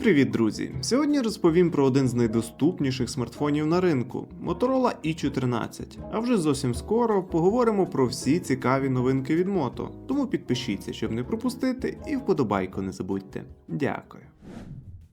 Привіт, друзі! Сьогодні розповім про один з найдоступніших смартфонів на ринку Motorola i14. А вже зовсім скоро поговоримо про всі цікаві новинки від Moto. Тому підпишіться, щоб не пропустити, і вподобайку не забудьте. Дякую.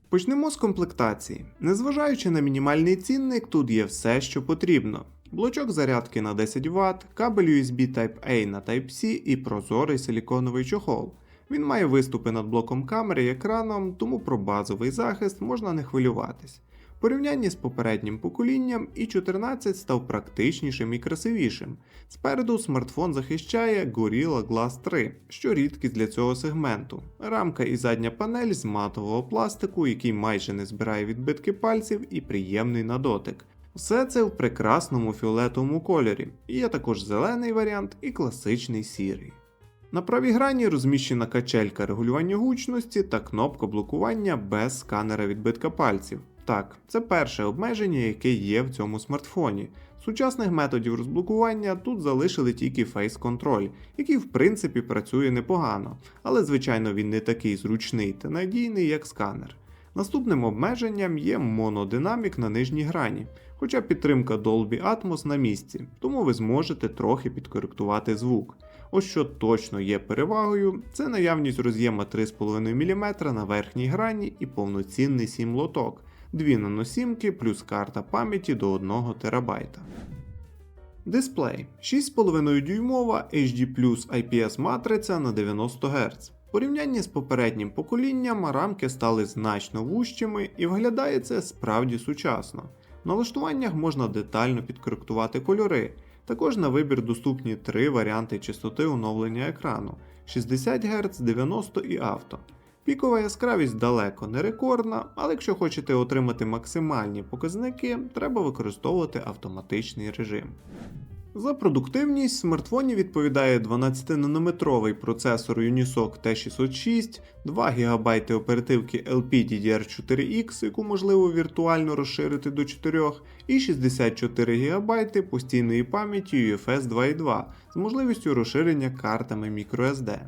Почнемо з комплектації. Незважаючи на мінімальний цінник, тут є все, що потрібно. Блочок зарядки на 10 Вт, кабель USB Type-A на Type-C і прозорий силіконовий чохол. Він має виступи над блоком камери і екраном, тому про базовий захист можна не хвилюватись. В порівнянні з попереднім поколінням i14 став практичнішим і красивішим. Спереду смартфон захищає Gorilla Glass 3, що рідкість для цього сегменту. Рамка і задня панель з матового пластику, який майже не збирає відбитки пальців і приємний на дотик. Все це в прекрасному фіолетовому кольорі. Є також зелений варіант і класичний сірий. На правій грані розміщена качелька регулювання гучності та кнопка блокування без сканера відбитка пальців. Так, це перше обмеження, яке є в цьому смартфоні. Сучасних методів розблокування тут залишили тільки Face Control, який в принципі працює непогано, але звичайно він не такий зручний та надійний, як сканер. Наступним обмеженням є монодинамік на нижній грані, хоча підтримка Dolby Atmos на місці, тому ви зможете трохи підкоректувати звук. Ось що точно є перевагою, це наявність роз'єма 3,5 мм на верхній грані і повноцінний сім лоток, дві наносімки плюс карта пам'яті до 1 ТБ. Дисплей 6,5 дюймова HD IPS матриця на 90 Гц. В порівнянні з попереднім поколінням рамки стали значно вужчими і виглядає це справді сучасно. В налаштуваннях можна детально підкоректувати кольори. Також на вибір доступні три варіанти частоти оновлення екрану 60 Гц, 90 і авто. Пікова яскравість далеко не рекордна, але якщо хочете отримати максимальні показники, треба використовувати автоматичний режим. За продуктивність смартфоні відповідає 12-нанометровий процесор Unisoc T606, 2 ГБ оперативки LPDDR4X, яку можливо віртуально розширити до 4, і 64 ГБ постійної пам'яті UFS 2.2 з можливістю розширення картами microSD.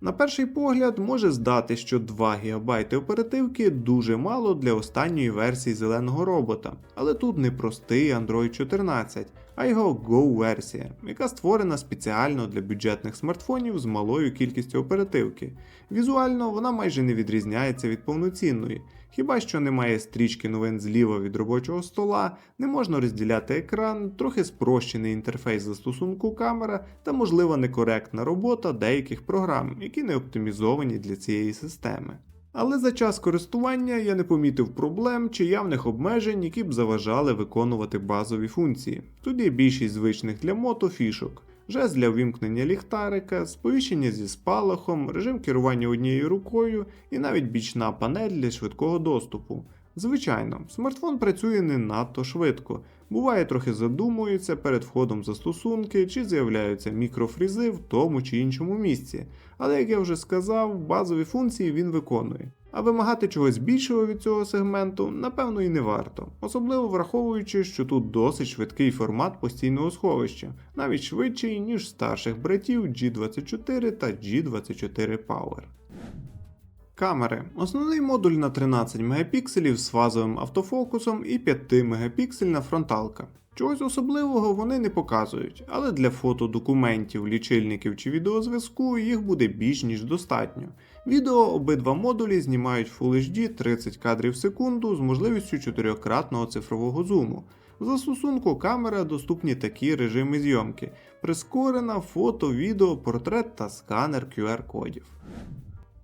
На перший погляд може здати, що 2 ГБ оперативки дуже мало для останньої версії зеленого робота, але тут не простий Android 14, а його Go-версія, яка створена спеціально для бюджетних смартфонів з малою кількістю оперативки. Візуально вона майже не відрізняється від повноцінної, хіба що немає стрічки новин зліва від робочого стола, не можна розділяти екран, трохи спрощений інтерфейс застосунку камера та можлива некоректна робота деяких програм, які не оптимізовані для цієї системи. Але за час користування я не помітив проблем чи явних обмежень, які б заважали виконувати базові функції. Тут є більшість звичних для мото фішок. Жест для вимкнення ліхтарика, сповіщення зі спалахом, режим керування однією рукою і навіть бічна панель для швидкого доступу. Звичайно, смартфон працює не надто швидко, буває трохи задумується перед входом застосунки чи з'являються мікрофрізи в тому чи іншому місці, але як я вже сказав, базові функції він виконує. А вимагати чогось більшого від цього сегменту, напевно, і не варто, особливо враховуючи, що тут досить швидкий формат постійного сховища, навіть швидший, ніж старших братів G24 та G24 Power. Камери. Основний модуль на 13 Мп з фазовим автофокусом і 5 мегапіксельна фронталка. Чогось особливого вони не показують, але для фото документів, лічильників чи відеозв'язку їх буде більш ніж достатньо. Відео обидва модулі знімають Full HD 30 кадрів в секунду з можливістю 4-кратного цифрового зуму. В застосунку камера доступні такі режими зйомки: прискорена, фото, відео, портрет та сканер QR-кодів.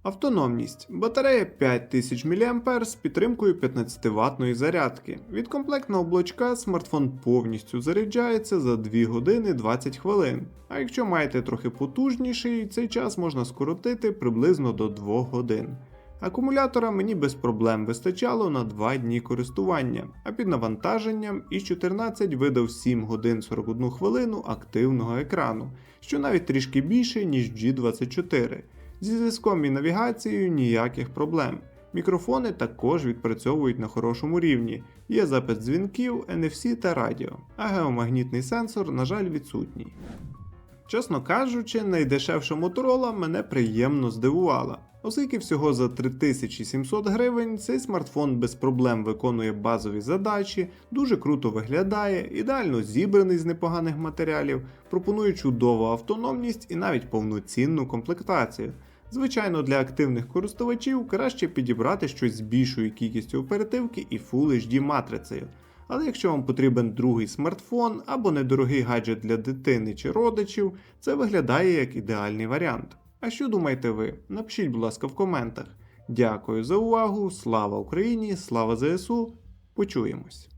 Автономність. Батарея 5000 мА з підтримкою 15 ватної зарядки. Від комплектного блочка смартфон повністю заряджається за 2 години 20 хвилин. А якщо маєте трохи потужніший, цей час можна скоротити приблизно до 2 годин. Акумулятора мені без проблем вистачало на 2 дні користування, а під навантаженням і 14 видав 7 годин 41 хвилину активного екрану, що навіть трішки більше, ніж G24. Зі зв'язком і навігацією ніяких проблем. Мікрофони також відпрацьовують на хорошому рівні, є запис дзвінків, NFC та радіо, а геомагнітний сенсор, на жаль, відсутній. Чесно кажучи, найдешевша моторола мене приємно здивувала, оскільки всього за 3700 гривень цей смартфон без проблем виконує базові задачі, дуже круто виглядає, ідеально зібраний з непоганих матеріалів, пропонує чудову автономність і навіть повноцінну комплектацію. Звичайно, для активних користувачів краще підібрати щось з більшою кількістю оперативки і Full HD матрицею. Але якщо вам потрібен другий смартфон або недорогий гаджет для дитини чи родичів, це виглядає як ідеальний варіант. А що думаєте ви? Напишіть, будь ласка, в коментах. Дякую за увагу, слава Україні, слава ЗСУ. Почуємось!